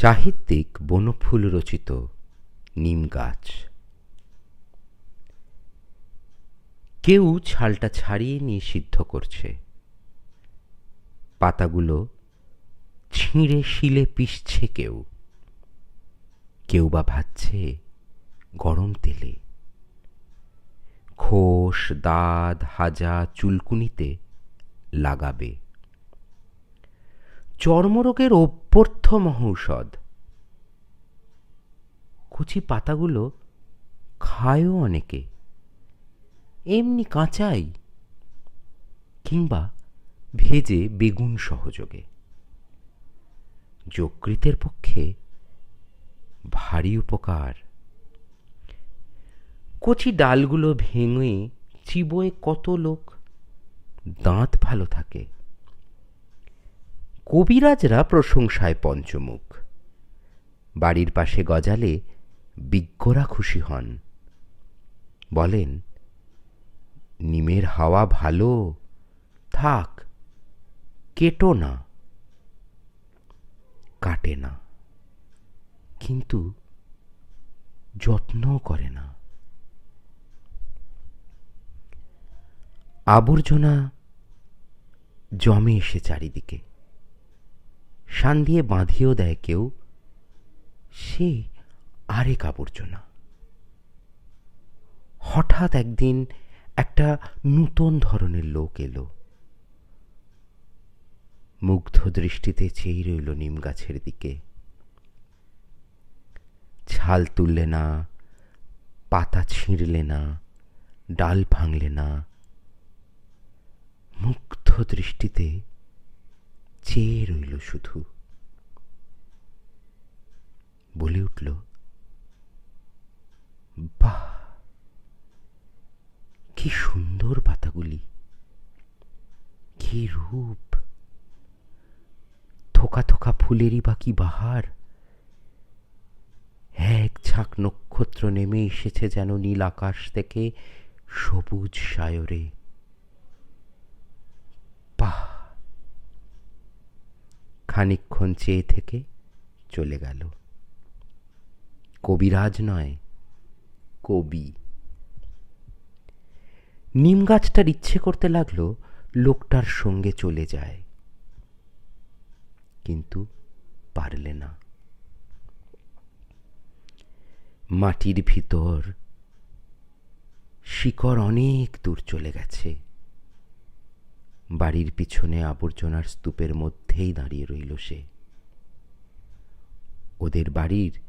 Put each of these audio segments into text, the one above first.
সাহিত্যিক বনফুল রচিত নিম গাছ। কেউ ছালটা ছাড়িয়ে নিয়ে সিদ্ধ করছে। পাতাগুলো ছিঁড়ে শিলে পিষছে কেউ। কেউ বা ভাজছে গরম তেলে। খোস, দাঁত, হাজা, চুলকুনিতে লাগাবে। চর্মরোগের অভ্যর্থ মহৌষধ কচি পাতাগুলো খায়ও অনেকে। এমনি কাঁচাই কিংবা ভেজে বেগুন সহযোগে। যকৃতের পক্ষে ভারী উপকার। কচি ডালগুলো ভেঙে চিবোয়ে কত লোক? দাঁত ভালো থাকে। কবিরাজরা প্রশংসায় পঞ্চমুখ। বাড়ির পাশে গজালে বিজ্ঞরা খুশি হন। বলেন, নিমের হাওয়া ভালো, থাক, কেটো না, কাটে না, কিন্তু যত্নও করে না। আবর্জনা জমে এসে চারিদিকে। শান দিয়ে বাঁধিয়েও দেয় কেউ, সে আরেক আবর্জনা হঠাৎ একদিন একটা নূতন ধরনের লোক এলো। মুগ্ধ দৃষ্টিতে চেয়ে রইল নিম গাছের দিকে। ছাল তুললে না, পাতা ছিঁড়লে না, ডাল ভাঙলে না। মুগ্ধ দৃষ্টিতে চেয়ে রইল শুধু। বলে উঠল, বাহ, কি সুন্দর পাতাগুলি, কি রূপ। থোকা থোকা ফুলেরই বা কি বাহার। এক ঝাঁক নক্ষত্র নেমে এসেছে যেন নীল আকাশ থেকে সবুজ সায়রে বাহ খানিক্ষণ চেয়ে থেকে চলে গেল। কবিরাজ নয়, কবি। নিম গাছটার ইচ্ছে করতে লাগল লোকটার সঙ্গে চলে যায়, কিন্তু পারলে না। মাটির ভিতর শিকড় অনেক দূর চলে গেছে। বাড়ির পিছনে আবর্জনার স্তূপের মধ্যেই দাঁড়িয়ে রইল সে। ওদের বাড়ির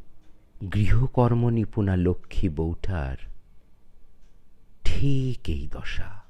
গৃহকর্ম নিপুণা লক্ষ্মী বৌঠার ঠিক এই দশা।